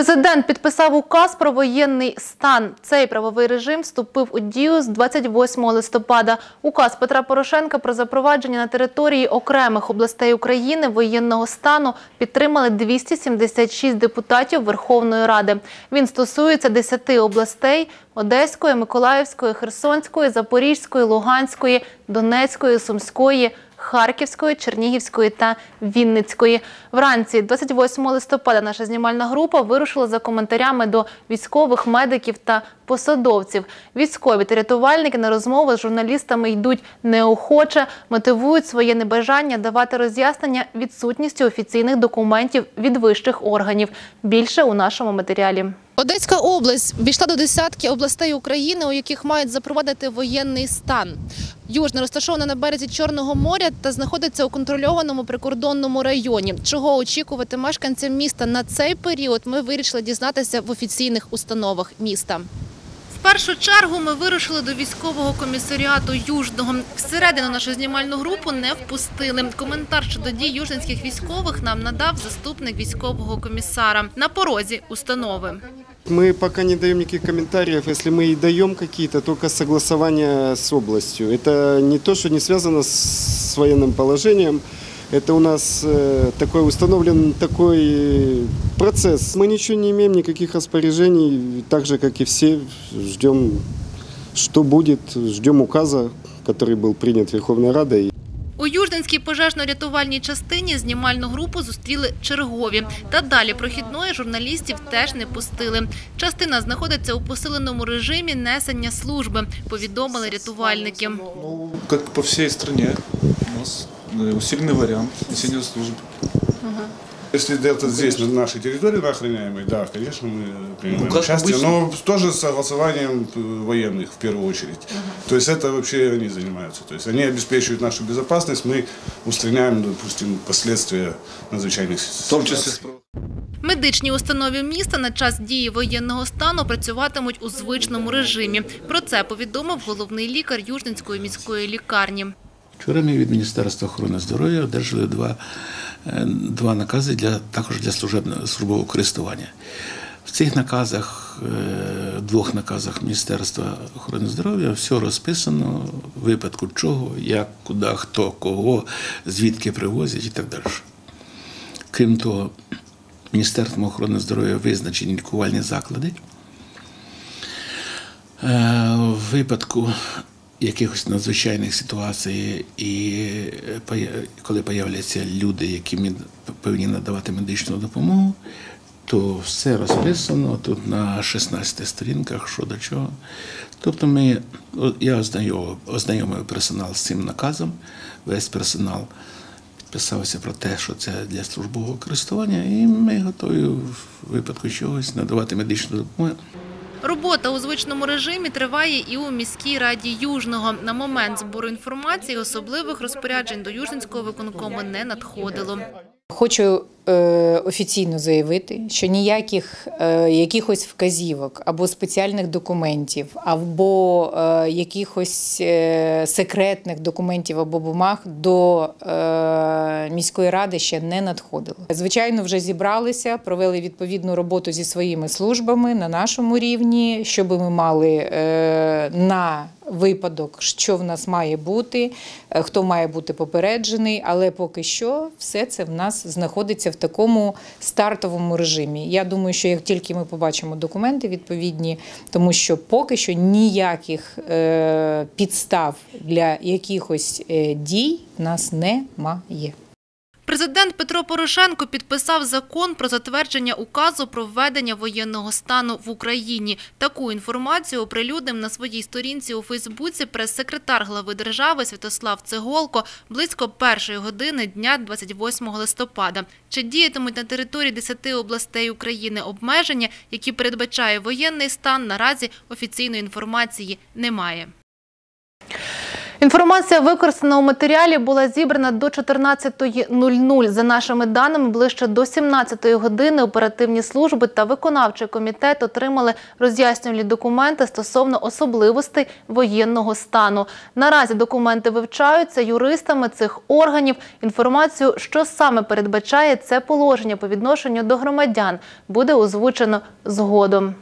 Президент підписав указ про воєнний стан. Цей правовий режим вступив у дію з 28 листопада. Указ Петра Порошенка про запровадження на території окремих областей України воєнного стану підтримали 276 депутатів Верховної Ради. Він стосується 10 областей – Одеської, Миколаївської, Херсонської, Запорізької, Луганської, Донецької, Сумської, Харківської, Чернігівської та Вінницької. Вранці 28 листопада наша знімальна група вирушила за коментарями до військових, медиків та посадовців. Військові та рятувальники на розмови з журналістами йдуть неохоче, мотивують своє небажання давати роз'яснення відсутністю офіційних документів від вищих органів. Більше у нашому матеріалі. Одеська область війшла до десятки областей України, у яких мають запровадити воєнний стан. Южна розташована на березі Чорного моря та знаходиться у контрольованому прикордонному районі. Чого очікувати мешканцям міста на цей період, ми вирішили дізнатися в офіційних установах міста. В першу чергу ми вирушили до військового комісаріату Южного. Всередину нашу знімальну групу не впустили. Коментар щодо дій южненських військових нам надав заступник військового комісара на порозі установи. Мы пока не даем никаких комментариев. Если мы и даем какие-то, только согласование с областью. Это не то, что не связано с военным положением. Это у нас э, такой установлен такой процесс. Мы ничего не имеем, никаких распоряжений. Так же, как и все, ждем, что будет. Ждем указа, который был принят Верховной Радой. У Южненській пожежно-рятувальній частині знімальну групу зустріли чергові. Та далі прохідної журналістів теж не пустили. Частина знаходиться у посиленому режимі несення служби, повідомили рятувальники. Ну, как по всей стране у нас э, усиленный вариант несения служб. Если это здесь, на нашей территории, на охраняемой, да, конечно, мы принимаем Ну, как участие, обычно. но тоже с согласованием э, военных в первую очередь. То есть это вообще они занимаются. То есть они обеспечивают нашу безопасность, мы устраняем, допустим, последствия надзвичайных В том числе с Медичні установи міста на час дії воєнного стану працюватимуть у звичному режимі. Про це повідомив головний лікар Южненської міської лікарні. Вчора ми від Міністерства охорони здоров'я одержали два, е, два накази для, також для служебного службового користування. В цих наказах, е, двох наказах Міністерства охорони здоров'я все розписано, в випадку чого, як, куди, хто, кого, звідки привозять і так далі. Крім того, Міністерством охорони здоров'я визначені лікувальні заклади. Е, В випадку якихось надзвичайних ситуацій, і е, коли появляться люди, які повинні надавати медичну допомогу, то все розписано тут на 16 сторінках, що до чого. Тобто ми, я ознайомив, ознайомив персонал з цим наказом, весь персонал підписався про те, що це для службового користування, і ми готові в випадку чогось надавати медичну допомогу. Робота у звичному режимі триває і у міській раді Южного. На момент збору інформації особливих розпоряджень до Южненського виконкому не надходило. Хочу офіційно заявити, що ніяких е, якихось вказівок або спеціальних документів, або е, якихось е, секретних документів або бумаг до е, міської ради ще не надходило. Звичайно, вже зібралися, провели відповідну роботу зі своїми службами на нашому рівні, щоб ми мали е, на випадок, що в нас має бути, е, хто має бути попереджений, але поки що все це в нас знаходиться в такому стартовому режимі. Я думаю, що як тільки ми побачимо документи відповідні, тому що поки що ніяких е, підстав для якихось е, дій в нас немає. Президент Петро Порошенко підписав закон про затвердження указу про введення воєнного стану в Україні. Таку інформацію оприлюднив на своїй сторінці у Фейсбуці прес-секретар глави держави Святослав Цеголко близько першої години дня 28 листопада. Чи діятимуть на території 10 областей України обмеження, які передбачає воєнний стан, наразі офіційної інформації немає. Інформація, використана у матеріалі, була зібрана до 14.00. За нашими даними, ближче до 17.00 години оперативні служби та виконавчий комітет отримали роз'яснювальні документи стосовно особливостей воєнного стану. Наразі документи вивчаються юристами цих органів. Інформацію, що саме передбачає це положення по відношенню до громадян, буде озвучено згодом.